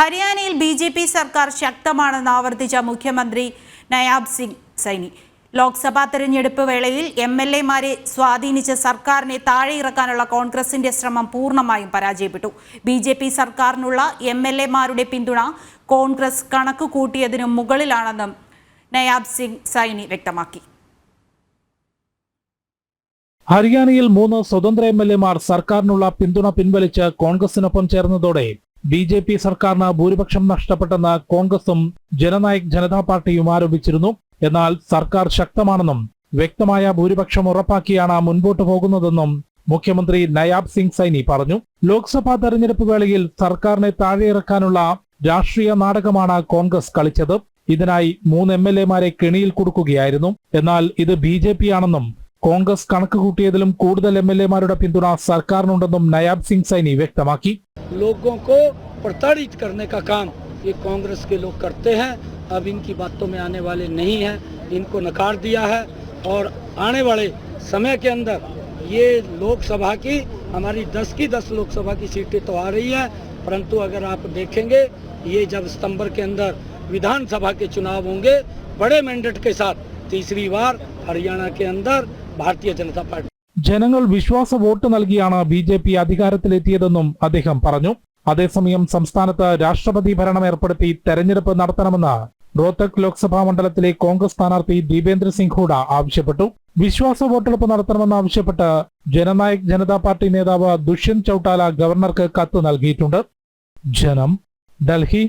ഹരിയാനയിൽ B J P സർക്കാർ ശക്തമാണെന്ന് ആവർത്തിച്ച മുഖ്യമന്ത്രി നയാബ് സിംഗ് സൈനി. ലോക്സഭാ തെരഞ്ഞെടുപ്പ് വേളയിൽ എം എൽ എമാരെ സ്വാധീനിച്ച സർക്കാരിനെ താഴെയിറക്കാനുള്ള കോൺഗ്രസിന്റെ ശ്രമം പൂർണമായും പരാജയപ്പെട്ടു. ബി ജെ പി സർക്കാരിനുള്ള എം എൽ എമാരുടെ പിന്തുണ കോൺഗ്രസ് കണക്ക് കൂട്ടിയതിനു മുകളിലാണെന്നും നയാബ് സിംഗ് സൈനി വ്യക്തമാക്കി. ഹരിയാനയിൽ മൂന്ന് സ്വതന്ത്ര എം എൽ എമാർ സർക്കാരിനുള്ള പിന്തുണ പിൻവലിച്ച് കോൺഗ്രസിനൊപ്പം ചേർന്നതോടെ ബി ജെ പി സർക്കാരിന് ഭൂരിപക്ഷം നഷ്ടപ്പെട്ടെന്ന് കോൺഗ്രസും ജനനായക് ജനതാ പാർട്ടിയും ആരോപിച്ചിരുന്നു. എന്നാൽ സർക്കാർ ശക്തമാണെന്നും വ്യക്തമായ ഭൂരിപക്ഷം ഉറപ്പാക്കിയാണ് മുൻപോട്ട് പോകുന്നതെന്നും മുഖ്യമന്ത്രി നയാബ് സിംഗ് സൈനി പറഞ്ഞു. ലോക്സഭാ തെരഞ്ഞെടുപ്പ് വേളയിൽ സർക്കാരിനെ താഴെയിറക്കാനുള്ള രാഷ്ട്രീയ നാടകമാണ് കോൺഗ്രസ് കളിച്ചത്. ഇതിനായി മൂന്ന് എം എൽ എമാരെ കെണിയിൽ കൊടുക്കുകയായിരുന്നു. എന്നാൽ ഇത് ബി ജെ പി ആണെന്നും കോൺഗ്രസ് കണക്ക് കൂട്ടിയതിലും കൂടുതൽ എം എൽ എമാരുടെ പിന്തുണ സർക്കാരിനുണ്ടെന്നും നയാബ് സിംഗ് സൈനി വ്യക്തമാക്കി. लोगों को प्रताड़ित करने का काम ये कांग्रेस के लोग करते हैं। अब इनकी बातों में आने वाले नहीं हैं, इनको नकार दिया है और आने वाले समय के अंदर ये लोकसभा की, हमारी 10 की 10 लोकसभा की सीटें तो आ रही हैं, परंतु अगर आप देखेंगे, ये जब सितंबर के अंदर विधानसभा के चुनाव होंगे, बड़े मैंडेट के साथ तीसरी बार हरियाणा के अंदर भारतीय जनता पार्टी ജനങ്ങൾ വിശ്വാസ വോട്ട് നൽകിയാണ് ബി ജെ പി അധികാരത്തിലെത്തിയതെന്നും അദ്ദേഹം പറഞ്ഞു. അതേസമയം സംസ്ഥാനത്ത് രാഷ്ട്രപതി ഭരണം ഏർപ്പെടുത്തി തെരഞ്ഞെടുപ്പ് നടത്തണമെന്ന് റോത്തക് ലോക്സഭാ മണ്ഡലത്തിലെ കോൺഗ്രസ് സ്ഥാനാർത്ഥി ദീപേന്ദ്ര സിംഗ് ഹൂഡ ആവശ്യപ്പെട്ടു. വിശ്വാസ വോട്ടെടുപ്പ് നടത്തണമെന്ന് ആവശ്യപ്പെട്ട് ജനനായക് ജനതാ പാർട്ടി നേതാവ് ദുഷ്യന്ത് ചൌട്ടാല ഗവർണർക്ക് കത്ത് നൽകിയിട്ടുണ്ട്. ജനം ഡൽഹി